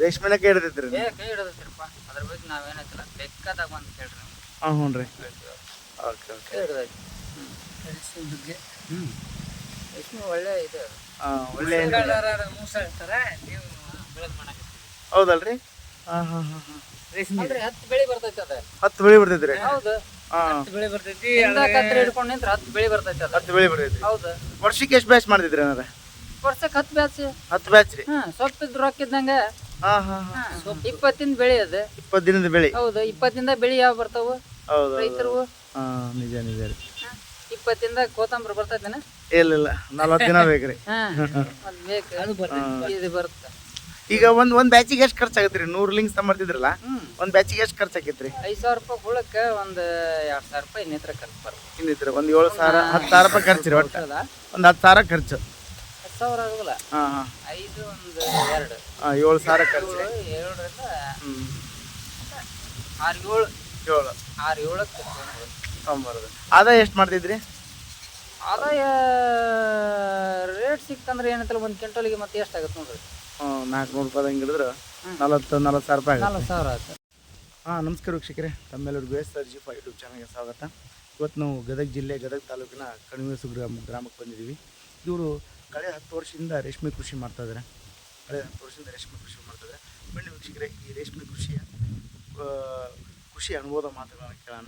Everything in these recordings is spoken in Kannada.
ರೇಷ್ಮೆನ ಕೈ ಹಿಡಿದೈತ್ರಿ ಏ ಕೈ ಹಿಡದೈತಿರಪ್ಪ ಅದ್ರ ಬಗ್ಗೆ ನಾವೇನೈತಿಲ್ಲ ಬೇಕಾದಾಗ ಬಂದು ಕೇಳ್ರಿ ಹಾಂ ಹ್ಞೂ ರೀ. Okay okay. ಬಗ್ಗೆ? ಹ್ಞೂ ರೇಷ್ಮೆ ಒಳ್ಳೆ ಇದು ನೀವು ಬೆಳೆದು ಮಾಡಕ್ಕೆ ಹೌದಲ್ರಿ? ಹಾಂ ಹಾಂ ಹಾಂ ಹಾಂ. ಅಂದ್ರೆ ಹತ್ತು ಬೆಳೆ ಬರ್ತೈತಿ ಅದ. ಹತ್ತು ಬೆಳೆ ಬರ್ತೈತ್ರಿ? ಹೌದು. ಹಾಂ. ಬೆಳೆ ಬರ್ತೈತಿ ಕತ್ರಿ ಹಿಡ್ಕೊಂಡು ನಿಂತ್ರ ಹತ್ತು ಬೆಳೆ ಬರ್ತೈತಿ ಅದ. ಹತ್ತು ಬೆಳೆ ಬರ್ತೈತ್ರಿ. ಹೌದು. ವರ್ಷಕ್ಕೆ ಎಷ್ಟು ಬ್ಯಾಚ್ ಮಾಡ್ತಿದ್ರಿ ಏನಾರ? ವರ್ಷಕ್ಕೆ ಹತ್ತು ಬ್ಯಾಚ್. ಹತ್ತು ಬ್ಯಾಚ್ ರೀ. ಹಾ ರೊಕ್ಕ ಇದ್ದಂಗ ಹಾಂ ಹಾಂ ಹಾಂ. ಹಾ, ಇಪ್ಪತ್ತಿಂದ ಬೆಳೆ ಅದ. ಇಪ್ಪತ್ತು ದಿನದ ಬೆಳೆ. ಹೌದು ಇಪ್ಪತ್ತಿಂದ ಬೆಳೆ ಯಾವ ಬರ್ತಾವ? ಹೌದು ರೈತರು? ಹಾ ನಿಜ ನಿಜ ರೀ. ಇಪ್ಪತ್ತಿಂದ ಕೋತಂಬರಿ ಬರ್ತೈತೇನ? ಇಲ್ಲ ಇಲ್ಲ. ನಲ್ವತ್ತು ದಿನ ಬೇಕ್ರಿ ಇದು ಬರುತ್ತೆ. ಈಗ ಒಂದ್ ಒಂದ್ ಬ್ಯಾಚಿಗೆ ಎಷ್ಟು ಖರ್ಚಾಗತ್ತೆ ರೀ ನೂರು ಲಿಂಕ್ಸ್ ತಮ್ಮಿದ್ರಲ್ಲ ಹ್ಮ್. ಒಂದ್ ಬ್ಯಾಚಿಗೆ ಎಷ್ಟು ಖರ್ಚಾಕೈತ್ರಿ ಐದ್ ಸಾವಿರ ರೂಪಾಯಿ ಹುಳಕ್ಕ ಒಂದ್ ಎರಡ್ ಸಾವಿರ ರೂಪಾಯಿ ಇನ್ನಿತರ ಖರ್ಚು ಬರುತ್ತೆ. ಇನ್ನಿತ್ರ ಒಂದ್ ಏಳು ಸಾವಿರ ಹತ್ತು ಸಾವಿರ ರೂಪಾಯಿ ಖರ್ಚು ರೀ ಒಟ್ಟು. ಒಂದ್ ಹತ್ತು ಸಾವಿರ ಖರ್ಚು. ಸಾವಿರ ಆಗೋದಿಲ್ಲ. ಹಾಂ ಹಾಂ. ಐದು ಒಂದು ಎರಡು. ಹಾಂ ಏಳು ಸಾವಿರ ಖರ್ಚು ಏಳರಿಂದ ಆರು ಏಳು. ಏಳು. ಆರು ಏಳಕ್ಕೆ ತೊಂಬರೋದು ಆದಾಯ ಎಷ್ಟು ಮಾಡ್ತಿದ್ರಿ? ಆದಾಯ ರೇಟ್ ಸಿಕ್ತಂದ್ರೆ ಏನಂತಲ್ಲ ಒಂದು ಕ್ವಿಂಟಲ್ಗೆ ಮತ್ತೆ ಎಷ್ಟಾಗುತ್ತೆ ನೋಡ್ರಿ. ಹ್ಞೂ ನಾಲ್ಕುನೂರು ರೂಪಾಯಿ ಹಂಗೆ ಹಿಡಿದ್ರೆ ನಲವತ್ತು ನಲವತ್ತು ಸಾವಿರ ರೂಪಾಯಿ ನಾಲ್ಕು ಸಾವಿರ ಆಯ್ತು ಹಾಂ ನಮಸ್ಕಾರ ವೀಕ್ಷಕರೇ. ತಮ್ಮೆಲ್ಲರಿಗೂ ಎಸ್ ಆರ್ ಜಿ ಫೈ ಯೂಟ್ಯೂಬ್ ಚಾನಲ್ಗೆ ಸ್ವಾಗತ. ಇವತ್ತು ನಾವು ಗದಗ ಜಿಲ್ಲೆ ಗದಗ ತಾಲೂಕಿನ ಕಣಿವೆಸು ಗ್ರಾಮ ಗ್ರಾಮಕ್ಕೆ ಬಂದಿದ್ದೀವಿ. ಇವರು ಕಳೆದ ಹತ್ತು ವರ್ಷದಿಂದ ರೇಷ್ಮೆ ಕೃಷಿ ಮಾಡ್ತಾ ಇದ್ದಾರೆ ಕಳೆದ ಹತ್ತು ವರ್ಷದಿಂದ ರೇಷ್ಮೆ ಕೃಷಿ ಮಾಡ್ತಾ ಇದ್ದಾರೆ ಬನ್ನಿ ವೀಕ್ಷಕರೇ ಈ ರೇಷ್ಮೆ ಕೃಷಿಯ ಕೃಷಿ ಅನುಭವದ ಮಾತುಗಳನ್ನು ಕೇಳೋಣ.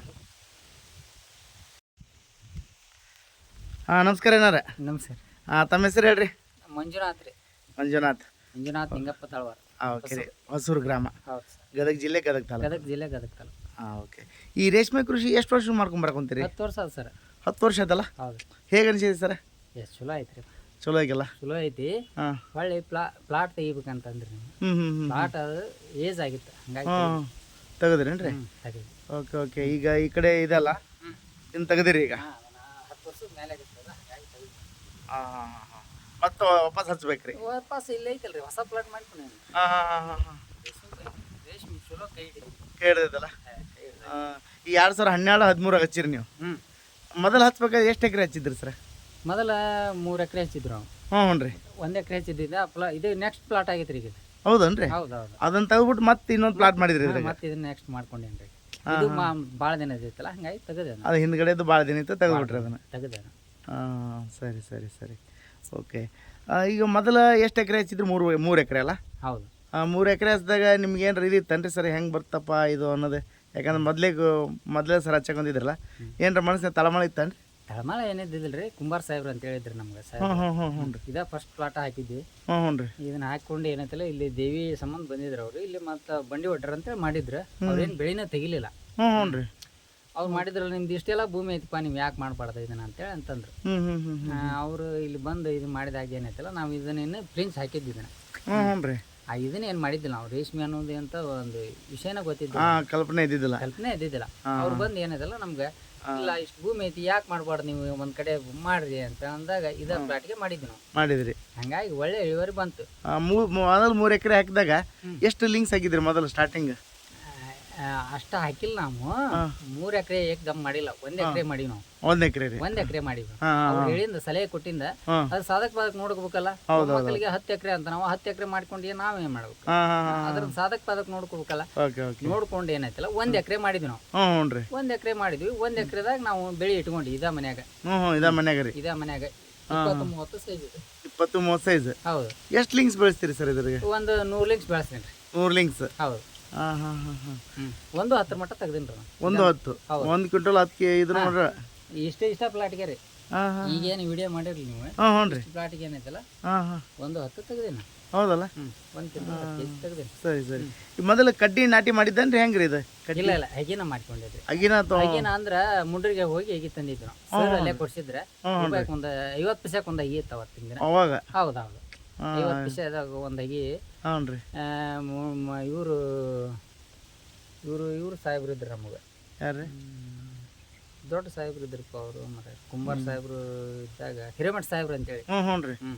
ಹಾಂ ನಮಸ್ಕಾರ ಏನಾರ ನಮಸ್ಕಾರ ಹಾಂ ತಮ್ಮ ಹೆಸರು ಹೇಳ್ರಿ? ಮಂಜುನಾಥ್ ರೀ. ಮಂಜುನಾಥ್. ಮಂಜುನಾಥ್ ನಿಂಗಪ್ಪ ತಾಳ್ವಾರ. ಹಾಂ ಓಕೆ ರೀ. ಹೊಸೂರು ಗ್ರಾಮ. ಹೌದು ಗದಗ ಜಿಲ್ಲೆ ಗದಗ ತಾಲೂಕು. ಗದಗ ಜಿಲ್ಲೆ ಗದಗ ತಾಲೂಕು. ಹಾಂ ಓಕೆ. ಈ ರೇಷ್ಮೆ ಕೃಷಿ ಎಷ್ಟು ವರ್ಷ ಮಾಡ್ಕೊಂಬರ್ಕೊಂತೀರಿ ಹತ್ತು ವರ್ಷ ಆದ ಸರ್. ಹತ್ತು ವರ್ಷ ಆಯ್ತಲ್ಲ? ಹೌದು. ಹೇಗೆ ಅನಿಸಿದೆ ಸರ್? ಎಷ್ಟು ಚಲೋ ಐತ್ರಿ ಚಲೋ ಆಗಿಲ್ಲ? ಚಲೋ ಐತಿ. ಹಾಂ. ಹೊಳ್ಳಿ ಪ್ಲಾ ಪ್ಲಾಟ್ ತೆಗಿಬೇಕಂತಂದ್ರಿ ಹ್ಞೂ ಹ್ಞೂ ಹ್ಞೂ ಪ್ಲಾಟ್ ಅದು ಏಜ್ ಆಗಿತ್ತು. ಹಂಗಾಗಿ ಹಾಂ ತೆಗೆದ್ರೇನ್ರಿ? Okay okay. ಈಗ ಈ ಕಡೆ ಇದಲ್ಲ. ಇನ್ನು ತೆಗೆದಿರಿ ಈಗ. ಹತ್ತು ವರ್ಷದ ಮೇಲೆ ಹಂಗಾಗಿ ತೆಗ್ದ್ವಿ. ಹಾಂ ಹಾಂ ಹಾಂ ಹಾಂ. ಮತ್ತೆ ವಾಪಸ್ ಹಚ್ಬೇಕ್ರಿ. ವಾಪಸ್ ಇಲ್ಲ ಐತಲ್ರಿ ಹೊಸ ಪ್ಲಾಟ್ ಮಾಡ್ಕೊಂಡು ಹಾಂ ಹಾಂ ಹಾಂ ಹಾಂ ಹಾಂ. ರೇಷ್ಮೆ ರೇಷ್ಮೆ ಚಲೋ ಕೈ ಹಿಡಿ ಕೇಳಿದಲ್ಲ ಈ ಎರಡು ಸಾವಿರ ಹನ್ನೆರಡು ಹದಿಮೂರಾಗ ಹಚ್ಚಿರಿ ನೀವು. ಹ್ಞೂ ಮೊದಲು ಹಚ್ಬೇಕಾದ್ರೆ ಎಷ್ಟು ಎಕರೆ ಹಚ್ಚಿದ್ರಿ ಸರ್? ಮೊದಲ ಮೂರು ಎಕರೆ ಹಚ್ಚಿದ್ರು ನಾವು ಹ್ಞೂ ಹ್ಞೂ ರೀ ಒಂದು ಎಕರೆ ಹಚ್ಚಿದ್ದ ಪ್ಲಾ ಇದು ನೆಕ್ಸ್ಟ್ ಪ್ಲಾಟ್ ಆಗೈತ್ರಿ ಈಗ. ಇದು. ಹೌದನ್ರಿ? ಹೌದು ಹೌದು. ಅದನ್ನ ತೆಗೆದ್ಬಿಟ್ಟು ಮತ್ತೆ ಇನ್ನೊಂದು ಪ್ಲಾಟ್ ಮಾಡಿದ್ರಿ ಇದ್ರಾಗ? ಮತ್ತೆ ಇದನ್ನ ನೆಕ್ಸ್ಟ್ ಮಾಡ್ಕೊಂಡೇನ್ರಿ. ಇದು ಮಾ ಭಾಳ ದಿನ ಇದೈತಲ್ಲ ಹಂಗಾಗಿ ತೆಗದೆ ಅದು ಹಿಂದ್ಗಡೆದು ಭಾಳ ದಿನ ಇತ್ತು ತೆಗೆದ್ಬಿಟ್ರಿ ಅದನ್ನ. ತೆಗದೆ ಹಾಂ ಸರಿ ಸರಿ ಸರಿ. ಓಕೆ. ಈಗ ಮೊದಲ ಎಷ್ಟು ಎಕರೆ ಹಚ್ಚಿದ್ರು? ಮೂರು ಮೂರು ಎಕರೆ ಅಲ್ಲ? ಹೌದು. ಮೂರು ಎಕರೆ ಹಚ್ಚಿದಾಗ ನಿಮ್ಗೆ ಏನು ಇದು ಇತ್ತನ್ರಿ ಸರ್? ಹೆಂಗೆ ಬರ್ತಪ್ಪ ಇದು ಅನ್ನೋದು? ಯಾಕಂದ್ರೆ ಮೊದಲೇ ಮೊದಲೇ ಸರ್ ಹಚ್ಚಕೊಂಡಿದ್ರಲ್ಲ ಏನರ ಮನಸ್ಸಿನ ತಳಮಳ ಇತ್ತನ್ರಿ? ತಳಮಾಳ ಏನಿದ್ದಿಲ್ರಿ ಕುಂಬಾರ್ ಸಾಹೇಬ್ರ ಅಂತ ಹೇಳಿದ್ರಿ ನಮ್ಗೆ ಹ್ಞೂ ಸಾಹೇಬ್ರು. ಹ್ಞೂ ಹ್ಞೂ ಹ್ಞೂ ರೀ ಇದ ಫಸ್ಟ್ ಪ್ಲಾಟ್ ಹಾಕಿದ್ವಿ. ಹ್ಞೂ ಹ್ಞೂ ರೀ. ಇದನ್ನ ಹಾಕೊಂಡು ಏನೈತಲ್ಲ ಇಲ್ಲಿ ದೇವಿ ಸಂಬಂಧ ಬಂದಿದ್ರು ಅವ್ರು. ಇಲ್ಲಿ ಮತ್ತ ಬಂಡಿ ಒಡ್ರ ಅಂತ ಮಾಡಿದ್ರು. ಅವ್ರೇನು ಬೆಳಿನ ತೆಗಿಲಿಲ್ಲ. ಹ್ಞೂ ಹ್ಞೂ ರೀ. ಅವ್ರು ಮಾಡಿದ್ರಲ್ಲ ನಿಮ್ದು ಇಷ್ಟೆಲ್ಲ ಭೂಮಿ ಐತಿಪ್ಪ ನೀವು ಯಾಕೆ ಮಾಡ್ಬಾರ್ದ ಇದನ್ನ? ಅಂತೇಳಿ ಅಂತಂದ್ರು. ಹ್ಞೂ ಹ್ಞೂ ಹ್ಞೂ ಹ್ಞೂ ಅವರು ಇಲ್ಲಿ ಬಂದು ಇದು ಮಾಡಿದಾಗ ಏನೈತಲ್ಲ ನಾವು ಇದನ್ನೇನು ಪ್ರಿನ್ಸ್ ಹಾಕಿದ್ವಿ ಇದನ್ನ. ಹ್ಞೂ ಹ್ಞೂ ರೀ. ಆ ಇದನ್ನ ಏನು ಮಾಡಿದ್ದಿಲ್ಲ ನಾವು. ರೇಷ್ಮೆ ಅನ್ನೋದು ಅಂತ ಒಂದು ವಿಷಯನ ಗೊತ್ತಿದ್ದ ಹಾಂ ಕಲ್ಪನೆ ಇದ್ದಿದ್ದಿಲ್ಲ. ಕಲ್ಪನೆ ಇದ್ದಿದ್ದಿಲ್ಲ. ಅವ್ರು ಬಂದು ಏನೈತಲ್ಲ ನಮ್ಗೆ ಇಲ್ಲ ಇಷ್ಟು ಭೂಮಿ ಐತಿ ಯಾಕೆ ಮಾಡಬಾರ್ದು ನೀವು? ಒಂದ್ ಕಡೆ ಮಾಡ್ರಿ ಅಂತ ಅಂದಾಗ ಇದ ಪ್ಲಾಟ್ಗೆ ಮಾಡಿದ್ವಿ ನಾವು. ಮಾಡಿದ್ರಿ. ಹಂಗಾಗಿ ಒಳ್ಳೆ ಇಳುವರಿ ಬಂತು. ಮೂ ಮೊದಲು ಮೂರು ಎಕರೆ ಹಾಕಿದಾಗ ಎಷ್ಟು ಲಿಂಕ್ಸ್ ಆಗಿದ್ರಿ ಮೊದಲು ಸ್ಟಾರ್ಟಿಂಗ್ ಆ, ಅಷ್ಟ ಹಾಕಿಲ್ಲ ನಾವು. ಮೂರ್ ಎಕರೆ ಏಕ್ದಮ್ ಮಾಡಿಲ್ಲ. ಒಂದ್ ಎಕರೆ ಮಾಡಿ ನಾವು. ಒಂದ್ ಎಕರೆ ಒಂದ್ ಎಕರೆ ಮಾಡಿವಿ. ಹೇಳಿಂದ ಸಲಹೆ ಕೊಟ್ಟಿಂದ ಅದ್ ಸಾಧಕ ಬಾಧಕ ನೋಡ್ಕೋಬೇಕಲ್ಲ? ಮಕ್ಕಳಿಗೆ ಹತ್ತು ಎಕರೆ ಅಂತ ನಾವು ಹತ್ತು ಎಕರೆ ಮಾಡ್ಕೊಂಡು ನಾವೇನ್ ಮಾಡ್ಬೇಕು? ಹಾಂ ಹಾಂ ಹಾಂ ಅದ್ರ ಸಾಧಕ ಬಾಧಕ ನೋಡ್ಕೋಬೇಕಲ್ಲ? ನೋಡ್ಕೊಂಡು ಏನಾಯ್ತಲ್ಲ? ಒಂದ್ ಎಕರೆ ಮಾಡಿದ್ವಿ ನಾವು. ಒಂದ್ ಎಕರೆ ಮಾಡಿದ್ವಿ. ಒಂದ್ ಎಕರೆದಾಗ ನಾವು ಬೆಳಿ ಇಟ್ಕೊಂಡಿ ಇದ ಮನ್ಯಾಗ. ಇದ ಮನ್ಯಾಗ ಇದ ಮನ್ಯಾಗ. ಇಪ್ಪತ್ತು ಮೂವತ್ತು ಸೈಜ್ ಇಪ್ಪತ್ತು ಮೂವತ್ತು ಸೈಜ್ ಹೌದು. ಎಷ್ಟು ಲಿಂಕ್ಸ್ ಬೆಳೆಸ್ತೀರಿ ಸರ್ ಇದ್ರಿಗೆ? ಒಂದು ನೂರು ಲಿಂಕ್ಸ್ ಬೆಳೆಸ್ತೀನಿ ನೂರ್ ಲಿಂಕ್ಸ್. ಹೌದು. ಒಂದು ಹತ್ತರ ಮಟ್ಟ ತೆಗ್ದೀನಿ ರೀ ನಾನು ಒಂದು ಹತ್ತು. ಒಂದು ಕ್ವಿಂಟಲ್ ಹತ್ತು ಕೆ ಇದು ನೋಡ್ರಿ. ಇಷ್ಟೇ ಇಷ್ಟ ಪ್ಲಾಟ್ಗೆ ರೀ. ಹಾಂ ಹಾಂ. ಈಗೇನು ವಿಡಿಯೋ ಮಾಡಿರಲಿ ನೀವು? ಹಾಂ ಹ್ಞೂ ರೀ. ಪ್ಲಾಟ್ಗೆ ಏನೈತಲ್ಲ? ಹಾಂ ಹಾಂ. ಒಂದು ಹತ್ತು ತೆಗ್ದೀನಿ. ಹೌದಲ್ಲ? ಹ್ಞೂ ಒಂದು ತಿಂಗಳು ಹತ್ತು ಕೆಜಿ ತೆಗ್ದೀನಿ. ಸರಿ ಸರಿ. ಈ ಮೊದಲು ಕಡ್ಡಿ ನಾಟಿ ಮಾಡಿದ್ದೇನ್ರಿ ಹೆಂಗ್ರಿ ಇದು? ಕಡ್ಡಿ? ಇಲ್ಲ ಇಲ್ಲ. ಹೆಗಿನ ಮಾಡ್ಕೊಂಡಿದ್ರಿ. ಅಗಿನ ತೊ ಅಂದ್ರ ಮುಂಡ್ರಿಗೆ ಹೋಗಿ ಹೇಗೆ ತಂದಿದ್ರು. ನಾವು ಸರ್ ಅಲ್ಲೇ ಕೊಡ್ಸಿದ್ರೆ ರೂಪಾಯಿಗೆ ಒಂದು ಐವತ್ತು ಒಂದು ಅಗಿ ಇತ್ತು ಅವತ್ತಿನ ದಿನ. ಅವಾಗ? ಹೌದು ಹೌದು ಐವತ್ತು ಪೈಸೆದಾಗ ಒಂದು ಅಗಿ ಹ್ಞೂ ರೀ ಇವರು ಸಾಹೇಬ್ರು ಇದ್ರು ನಮಗೆ ದೊಡ್ಡ ಸಾಹೇಬ್ರು ಇದ್ರಪ್ಪ ಅವರು ಮರ ಕುಂಬಾರ್ ಸಾಹೇಬ್ರು ಇದ್ದಾಗ ಹಿರೇಮಠ ಸಾಹೇಬ್ರು ಅಂತೇಳಿ. ಹ್ಞೂ ಹ್ಞೂ ರೀ ಹ್ಞೂ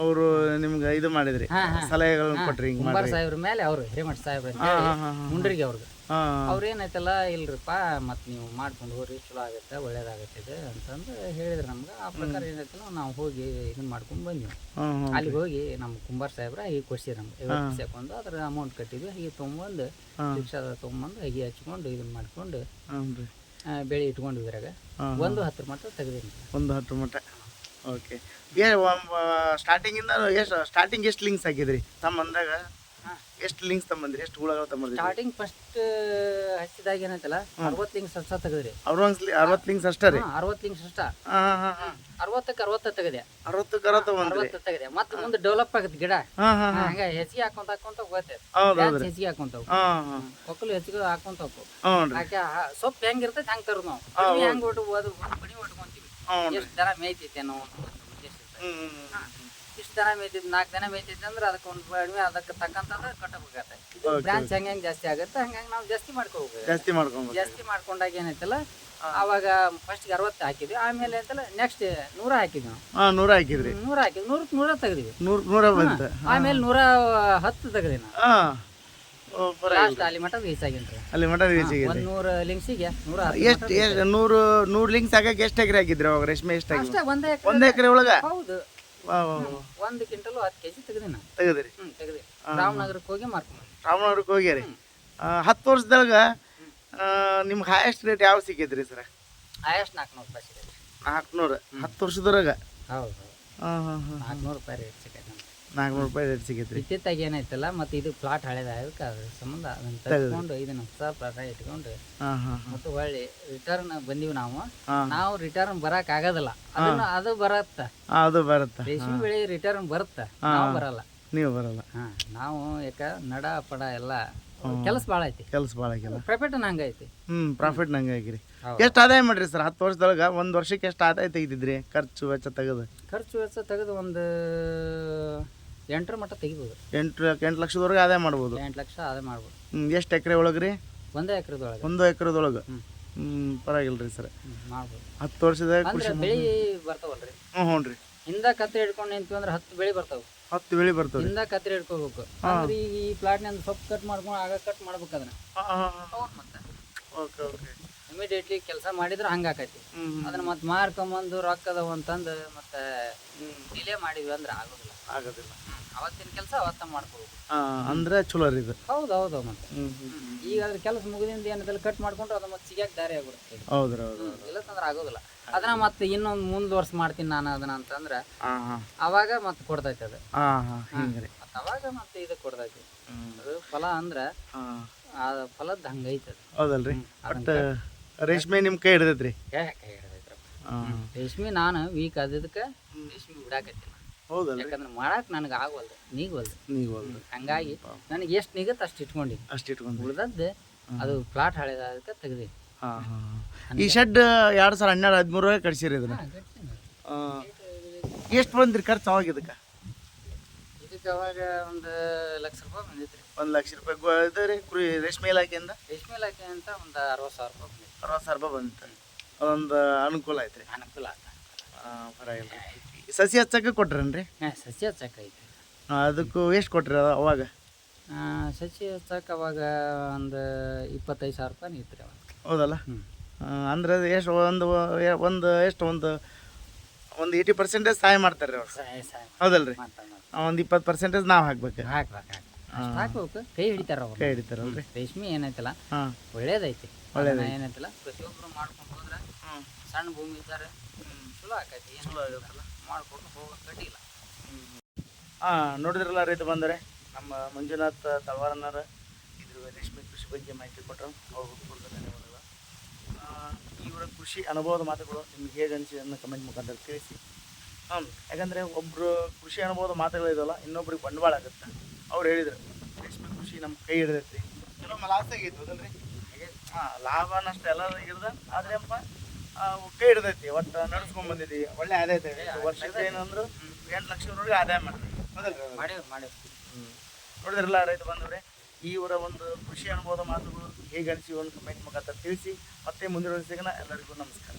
ಅವರು ನಿಮ್ಗೆ ಇದು ಮಾಡಿದ್ರಿ ಹಾ, ಹಾ. ಸಲಹೆಗಳನ್ನ ಕೊಟ್ರಿ ಹಿಂಗೆ ಕುಂಬಾರ ಮಾಡ್ರಿ ಸಾಹೇಬ್ರ ಮೇಲೆ ಅವರು ಹಿರೇಮಠ ಸಾಹೇಬ್ರ ಅಂತ ಹಾ ಹೇಳಿ ಹಾ ಹಾ ಹಾ ಮುಂಡ್ರಿಗೆ ಅವ್ರಿಗೆ. ಹಾ ಅವ್ರು ಏನೈತಲ್ಲ ಇಲ್ರಿಪ್ಪ ಮತ್ತು ನೀವು ಮಾಡ್ಕೊಂಡು ಹೋಗ್ರಿ ಚಲೋ ಆಗುತ್ತೆ ಒಳ್ಳೇದಾಗತ್ತೆ ಇದು ಅಂತಂದು ಹೇಳಿದ್ರು ನಮ್ಗೆ. ಆ ಪ್ರಕಾರ ಏನೈತಲ್ಲ ನಾವು ಹೋಗಿ ಇದನ್ನ ಮಾಡ್ಕೊಂಡು ಬಂದ್ವಿ. ಅಲ್ಲಿಗೆ ಹೋಗಿ ನಮ್ಮ ಕುಂಬಾರ್ ಸಾಹೇಬ್ರ ಈಗ ಕೊಡ್ಸಿ ನಮ್ಗೆ. ಐವತ್ತು ಪೈಸೆ ಅದ್ರ ಅಮೌಂಟ್ ಕಟ್ಟಿದ್ವಿ ಹೀಗೆ ತೊಗೊಂಬಂದು. ರಿಕ್ಷಾದ ತೊಗೊಂಬಂದು ಹೀಗೆ ಹಚ್ಕೊಂಡು ಇದನ್ನ ಮಾಡ್ಕೊಂಡು ಬೆಳಿ ರೀ. ಆ, ಬೆಳೆ ಇಟ್ಕೊಂಡು ಇದ್ರಾಗ ಒಂದು ಹತ್ತರ ಮಟ್ಟ ತೆಗ್ದೀನಿ ಒಂದು ಹತ್ತು ಮಟ್ಟ. ಓಕೆ ಏ ಸ್ಟಾರ್ಟಿಂಗಿಂದ ಎಷ್ಟು ಸ್ಟಾರ್ಟಿಂಗ್ ಎಷ್ಟು ಲಿಂಕ್ಸ್ ಹಾಕಿದ್ರಿ? ತಮ್ಮ ಅಂದಾಗ ಹಾ. ಎಷ್ಟು ಲಿಂಕ್ಸ್ ತಮ್ಮಂದ್ರಿ? ಎಷ್ಟು ಹುಳಗಳು ತಮ್ಮಂದ್ರಿ ಸ್ಟಾರ್ಟಿಂಗ್ ಫಸ್ಟ್ ಹಚ್ಚಿದಾಗ ಏನಂತಲ್ಲ? ಅರವತ್ತು ಲಿಂಕ್ಸ್ ಅಷ್ಟ ತೆಗೆದ್ರಿ. ಅರವತ್ತು ಅರವತ್ತು ಲಿಂಕ್ಸ್ ಅಷ್ಟ ರೀ? ಅರವತ್ತು ಲಿಂಕ್ಸ್ ಅಷ್ಟ. ಅರವತ್ತಕ್ಕೆ ಅರವತ್ತ ತೆಗೆದೆ. ಅರವತ್ತಕ್ಕೆ ಅರವತ್ತು ಅರವತ್ತು ತೆಗೆದೆ. ಮತ್ತೆ ಮುಂದೆ ಡೆವಲಪ್ ಆಗುತ್ತೆ ಗಿಡ. ಹಂಗ ಹೆಚ್ಚಿಗೆ ಹಾಕೊಂತ ಹಾಕೊಂತ ಹೋಗುತ್ತೆ. ಹೆಚ್ಚಿಗೆ ಹಾಕೊಂತ ಒಕ್ಕಲು ಹೆಚ್ಚಿಗೆ ಹಾಕೊಂತ ರೀ. ಸೊಪ್ಪು ಹೆಂಗ್ ಇರ್ತೈತೆ ಹಂಗೆ ತರೋದು ನಾವು. ಹೆಂಗೆ ಒಟ್ಟು ಓದು ಬಣಿ ಒಟ್ಕೊಂತೀವಿ ಎಷ್ಟು ದನ ಮೇಯ್ತೈತೆ ಹ್ಞೂ ಇಷ್ಟು ದನ ಮೇಯ್ತೈತೆ ನಾಲ್ಕು ದನ ಮೇಯ್ತೈತೆ ಅಂದ್ರೆ ಅದಕ್ಕೆ ಒಂದು ಕಡಿಮೆ ಅದಕ್ಕೆ ತಕ್ಕಂತಂದ್ರೆ ಕಟ್ಟಬೇಕಾಗತ್ತೆ. Okay, ಬ್ರಾಂಚ್ ಹೆಂಗೆ ಹೆಂಗೆ ಜಾಸ್ತಿ ಆಗುತ್ತೆ ಹಂಗಾಗಿ ನಾವು ಜಾಸ್ತಿ ಮಾಡ್ಕೋಬೇಕು ಜಾಸ್ತಿ ಮಾಡ್ಕೊಬೇಕು ಜಾಸ್ತಿ ಮಾಡ್ಕೊಂಡಾಗ ಏನೈತಲ್ಲ ಅವಾಗ ಫಸ್ಟ್ಗೆ ಅರವತ್ತು ಹಾಕಿದ್ವಿ ಆಮೇಲೆ ಅಂತಲ್ಲ ನೆಕ್ಸ್ಟ್ ನೂರ ಹಾಕಿದ್ವಿ ನಾವು. ಹಾಂ ನೂರ ಹಾಕಿದ್ರಿ. ನೂರ ಹಾಕಿದ್ವಿ ನೂರಕ್ಕೆ ನೂರ ತೆಗ್ದಿವಿ. ನೂರು ನೂರ ಬಂತು. ಆಮೇಲೆ ನೂರ ಹತ್ತು ತೆಗ್ದಿ ನಾವು. ಹಾಂ. ಲಾಸ್ಟ್ ಅಲ್ಲಿ ಮಟ್ಟ ರೀಚ್ ಆಗಿನ್ರಿ. ಅಲ್ಲಿ ಮಟ ರೀಚ್ ಆಗಿದೆ. ನೂರ ಲಿಂಗ್ಸಿಗೆ ನೂರ ಹತ್ತು ಎಷ್ಟು ಎಷ್ಟು ನೂರು ನೂರು ಲಿಂಕ್ಸ್ ಎಷ್ಟು ಎಕರೆ ಹಾಕಿದ್ರಿ ಅವಾಗ ರೇಷ್ಮೆ ಎಷ್ಟು ಹಾಕಿದ್ರಿ ಅಷ್ಟೇ ಒಂದೇ ಎಕರೆ. ಒಂದು ಎಕರೆ ಒಳಗೆ? ಹೌದು. ಒಂದು ಕ್ವಿಂಟಲ್ ಹತ್ತು ಕೆಜಿ ತೆಗ್ದಿ ನಾನು. ತೆಗೆದ್ರಿ? ಹ್ಮ್ ತೆಗ್ದಿ ರಾಮನಗರಕ್ಕೆ ಹೋಗಿ ಮಾರ್ಕೊಂಡ್ ರಾಮನಗರಕ್ಕೆ ಹೋಗ್ಯಾರಿ ಹತ್ತು ವರ್ಷದಾಗ ನಿಮ್ಗೆ ಹೈಯೆಸ್ಟ್ ರೇಟ್ ಯಾವ ಸಿಕ್ಕಿದ್ರಿ ಸರ್? ಆಯಷ್ಟು ನಾಲ್ಕುನೂರು ರೂಪಾಯಿ ನಾಲ್ಕು ನಾಲ್ಕುನೂರು ಹತ್ತು ವರ್ಷದೊಳಗೆ? ಹೌದು. ಹಾಂ ಹಾಂ ಹಾಂ ನಾಲ್ಕುನೂರು ರೂಪಾಯಿ ರೇಟ್ ನಾಲ್ಕುನೂರು ರೂಪಾಯಿ ರೇಟ್ ಸಿಗುತ್ತೆ ಇತ್ತಿತ್ತಾಗ ಏನಾಯ್ತಲ್ಲ ಮತ್ತೆ ಇದು ಪ್ಲಾಟ್ ಹಳೆದಾಗಕ್ಕೆ ಅದ್ರ ಸಂಬಂಧ ಅದನ್ನ ತೆಗೆದುಕೊಂಡು ಇದನ್ನ ಹೊಸ ಪ್ಲಾಟ್ ಇಟ್ಕೊಂಡು ಹಾಂ ಹಾಂ ಮತ್ತು ಹೊಳ್ಳಿ ರಿಟರ್ನ್ ಬಂದೀವಿ ನಾವು. ನಾವು ರಿಟರ್ನ್ ಬರಕ್ ಆಗೋದಿಲ್ಲ. ಅದನ್ನ ಅದು ಬರತ್ತ. ಅದು ಬರುತ್ತೆ. ರೇಷ್ಮೆ ಬೆಳೆ ರಿಟರ್ನ್ ಬರುತ್ತೆ. ನಾವು ಬರಲ್ಲ. ನೀವು ಬರಲ್ಲ. ಹಾ ನಾವು ಯಾಕ ನಡ ಪಡ ಎಲ್ಲ ಕೆಲಸ ಭಾಳ ಐತಿ. ಕೆಲಸ ಭಾಳ ಪ್ರಾಫಿಟ್ ನಂಗ ಐತಿ. ಹ್ಞೂ ಪ್ರಾಫಿಟ್ ನಂಗೆ ಆಗಿರಿ. ಎಷ್ಟು ಆದಾಯ ಮಾಡ್ರಿ ಸರ್? ಹತ್ತು ವರ್ಷದೊಳಗೆ ಒಂದು ವರ್ಷಕ್ಕೆ ಎಷ್ಟು ಆದಾಯ ತೆಗೆದಿದ್ರಿ? ಖರ್ಚು ವೆಚ್ಚ ತೆಗೆದು. ಖರ್ಚು ವೆಚ್ಚ ತೆಗೆದು ಒಂದು ಎಂಟರ ಮಟ್ಟ ತೆಗಿಬೋದು. ಎಂಟು ಎಂಟು ಲಕ್ಷದವರೆಗೆ ಆದಾಯ ಮಾಡ್ಬೋದು. ಎಂಟು ಲಕ್ಷ ಆದಾಯ ಮಾಡ್ಬೋದು. ಎಷ್ಟು ಎಕರೆ ಒಳಗೆ ರೀ ಒಂದೇ ಎಕರೆದೊಳಗೆ. ಒಂದು ಎಕರೆದೊಳಗೆ? ಹ್ಮ್. ಹ್ಞೂ ಪರವಾಗಿಲ್ಲ ರೀ ಸರ್ ಮಾಡ್ಬೋದು. ಹತ್ತು ವರ್ಷದ ಅಂದ್ರೆ ಕೃಷಿ ಬೆಳಿ ಬರ್ತಾವಲ್ರಿ? ಹ್ಞೂ ಹ್ಞೂ ರೀ. ಹಿಂದ ಕತ್ರಿ ಹಿಡ್ಕೊಂಡು ನಿಂತೀವಿ ಅಂದ್ರೆ ಹತ್ತು ಬೆಳಿ ಬರ್ತಾವ. ಹತ್ತು ಬೆಳೆ ಬರ್ತದೆ ಹಿಂದ ಕತ್ರಿ ಹಿಡ್ಕೋಬೇಕು. ಅಂದ್ರೆ ಈಗ ಈ ಪ್ಲಾಟ್ನಿಂದ ಸೊಪ್ಪು ಕಟ್ ಮಾಡ್ಕೊಂಡು ಆಗ ಕಟ್ ಮಾಡ್ಬೇಕು ಅದನ್ನ. ಮತ್ತೆ. ಓಕೆ ಓಕೆ ಇಮಿಡಿಯೇಟ್ಲಿ ಕೆಲಸ ಮಾಡಿದ್ರೆ ಹಂಗೆ ಆಕೈತಿ. ಅದನ್ನ ಮತ್ತೆ ಮಾರ್ಕೊಂಬಂದು ರೊಕ್ಕ ಅದಾವ ಅಂತಂದು ಮತ್ತೆ ಡಿಲೇ ಮಾಡಿದ್ವಿ ಅಂದ್ರೆ ಆಗೋದಿಲ್ಲ. ಆಗೋದಿಲ್ಲ. ಅವತ್ತಿನ ಕೆಲಸ ಅವತ್ತ ಮಾಡ್ಕೋಬೇಕು. ಅಂದ್ರೆ ಚಲೋ ರೀ ಇದು. ಹೌದು ಹೌದು ಮತ್ತೆ. ಈಗ ಅದ್ರ ಕೆಲಸ ಮುಗಿದಿಂದ ಏನದಲ್ಲ ಕಟ್ ಮಾಡ್ಕೊಂಡ್ರೆ ಅದು ಮತ್ತೆ ಸಿಗಾಕ ದಾರಿ ಆಗ್ಬಿಡುತ್ತೆ. ಹೌದು ರೀ ಹೌದು ಇಲ್ಲ ತಂದ್ರೆ ಆಗೋದಿಲ್ಲ. ಅದನ್ನ ಮತ್ತೆ ಇನ್ನೊಂದು ಮುಂದುವರ್ಸ್ ಮಾಡ್ತೀನಿ ನಾನು ಅದನ್ನ ಅಂತಂದ್ರೆ ಅವಾಗ ಮತ್ತೆ ಕೊಡ್ತೈತೆ ಅದು. ಮತ್ತೆ ಅವಾಗ ಮತ್ತೆ ಇದು ಕೊಡ್ತೈತಿ. ಅದು ಫಲ ಅಂದ್ರೆ ಆ ಫಲದ ಹಂಗೈತೆ ಅದು. ಹೌದಲ್ರಿ. ಬಟ್ ರೇಷ್ಮೆ ನಿಮ್ಮ ಕೈ ಹಿಡ್ದೈತ್ರಿ? ಕೈ. ರೇಷ್ಮೆ ನಾನು ವೀಕ್ ಆದಿದ್ದಕ್ಕೆ ರೇಷ್ಮೆ ಬಿಡಾಕತ್ತಿಲ್ಲ. ಹೌದಲ್ರಿ? ಯಾಕಂದ್ರೆ ಮಾಡಕ್ ನನಗೆ ಆಗವಲ್ದು ನೀಗವಲ್ದು ಅಲ್ರಿ ಹಂಗಾಗಿ ನನಗೆ ಎಷ್ಟು ನಿಗತ್ತೆ ಅಷ್ಟು ಇಟ್ಕೊಂಡಿನಿ. ಅಷ್ಟು ಇಟ್ಕೊಂಡು ಉಳಿದದ್ದು ಅದು ಪ್ಲಾಟ್ ಹಳೆದಕ್ಕೆ ತೆಗ್ದಿ ಈ ಶೆಡ್ ಎರಡು ಸಾವಿರ ಹನ್ನೆರಡು ಹದಿಮೂರರಾಗ ಕಟ್ಸಿರಿ ಇದನ್ನ? ಎಷ್ಟು ಬಂದ್ರಿ ಖರ್ಚು ಅವಾಗ ಇದಕ್ಕೆ? ಇದಕ್ಕೆ ಅವಾಗ ಒಂದು ಲಕ್ಷ ರೂಪಾಯಿ ಬಂದಿತ್ತು ಒಂದು ಲಕ್ಷ ರೂಪಾಯಿ ಇದು ರೀ ಕುರಿ ರೇಷ್ಮೆ ಇಲಾಖೆಯಿಂದ? ರೇಷ್ಮೆ ಇಲಾಖೆ ಅಂತ ಒಂದು ಅರವತ್ತು ಸಾವಿರ ರೂಪಾಯಿ ಬಂದಿತ್ತು ಅರವತ್ತು ಸಾವಿರ ರೂಪಾಯಿ ಬಂದಿತ್ತು? ಅದೊಂದು ಅನುಕೂಲ ಐತ್ರಿ ಅನುಕೂಲ ಆಯ್ತು ಪರವಾಗಿಲ್ಲ ರೀ ಸಸಿ ಹಚ್ಚಕ್ಕೆ ಕೊಟ್ರೇನ್ರಿ? ಹಾಂ ಸಸಿ ಹಚ್ಚಕ್ಕೆ ಐತಿ ಅದಕ್ಕೂ ಎಷ್ಟು ಕೊಟ್ರಿ ಅದು ಅವಾಗ? ಸಸಿ ಹಚ್ಚಕ್ಕೆ ಅವಾಗ ಒಂದು ಇಪ್ಪತ್ತೈದು ಸಾವಿರ ರೂಪಾಯಿ ನಿಂತ್ರಿ ಅವಾಗ. ಹೌದಲ್ಲ? ಅಂದ್ರೆ ಅದು ಎಷ್ಟು ಒಂದು ಒಂದು ಎಷ್ಟು ಒಂದು ಒಂದು ಏಯ್ಟಿ ಪರ್ಸೆಂಟೇಜ್ ಸಹಾಯ ಮಾಡ್ತಾರೆ ರೀ ಅವ್ರು. ಸಹಾಯ ಸಹಾಯ ಹೌದಲ್ರಿ? ಒಂದು ಇಪ್ಪತ್ತು ಪರ್ಸೆಂಟೇಜ್ ನಾವು ಹಾಕ್ಬೇಕು. ಹಾಕ್ಬೇಕು ಹಾಕ್ಬೇಕು. ಕೈ ಹಿಡಿತಾರ ಅವ್ರು. ಕೈ ಹಿಡಿತಾರಲ್ರಿ? ರೇಷ್ಮೆ ಏನೈತಲ್ಲ? ಹಾಂ. ಒಳ್ಳೇದೈತಿ. ಒಳ್ಳೇದು ಏನೈತಲ್ಲ ಪ್ರತಿಯೊಬ್ಬರು ಮಾಡ್ಕೊಂಡು ಹೋದ್ರೆ ಹ್ಞೂ ಸಣ್ಣ ಭೂಮಿ ಇದ್ದಾರೆ ಚಲೋ ಆಕೈತಿ. ಚಲೋ ಆಗತ್ತಲ್ಲ? ಮಾಡ್ಕೊಂಡು ಹೋಗೋಕೆ ಇಲ್ಲ. ಹಾಂ ನೋಡಿದ್ರಲ್ಲ ರೈತ ಬಂದರೆ? ನಮ್ಮ ಮಂಜುನಾಥ್ ತವಾರನ್ನರ ಇದ್ರ ರೇಷ್ಮೆ ಕೃಷಿ ಬಗ್ಗೆ ಮಾಹಿತಿ ಕೊಟ್ಟರು. ಅವ್ರ ಹುಡುಗರು ಧನ್ಯವಾದಗಳು. ಇವರ ಕೃಷಿ ಅನುಭವದ ಮಾತುಗಳು ನಿಮ್ಗೆ ಹೇಗೆ ಅನ್ನೋ ಕಮೆಂಟ್ ಮುಖಾಂತರ ತಿಳಿಸಿ. ಹ್ಞೂ ಯಾಕಂದರೆ ಒಬ್ಬರು ಕೃಷಿ ಅನುಭವದ ಮಾತುಗಳಿದಲ್ಲ ಇನ್ನೊಬ್ರಿಗೆ ಬಂಡವಾಳ ಆಗುತ್ತೆ. ಅವ್ರು ಹೇಳಿದ್ರು ರೇಷ್ಮೆ ಕೃಷಿ ನಮ್ಮ ಕೈ ಹಿಡಿದೈತಿ. ಕೆಲವೊಮ್ಮೆ ಲಾಸ್ ಆಗೈತೆ ಹೌದಲ್ರಿ ಹಾಂ ಲಾಭ ನಷ್ಟ ಎಲ್ಲ ಇರ್ದ ಆದ್ರೆ ಅಪ್ಪ ಆ, ಕೈ ಹಿಡ್ದೈತಿ. ಒಟ್ಟು ನಡ್ಸ್ಕೊಂಡ್ ಬಂದಿದ್ದೀವಿ ಒಳ್ಳೆ ಆದಾಯ ಐತೆ. ವರ್ಷಕ್ಕೆ ಏನಂದ್ರು ಎಂಟು ಲಕ್ಷದವರೆಗೆ ಆದಾಯ ಮಾಡ್ತೀವಿ ಮಾಡೇವಿ ಮಾಡೇವಿ ನೋಡಿದ್ರಲ್ಲ ರೈತ ಬಂದವ್ರೆ ಇವರ ಒಂದು ಕೃಷಿ ಅನುಭವದ ಮಾತುಗಳು ಹೇಗೆ ಅನಿಸಿ ಒಂದು ಕಮೆಂಟ್ ಮುಖಾಂತರ ತಿಳಿಸಿ ಮತ್ತೆ ಮುಂದಿನ ಸಿಗೋಣ ಎಲ್ಲರಿಗೂ ನಮಸ್ಕಾರ.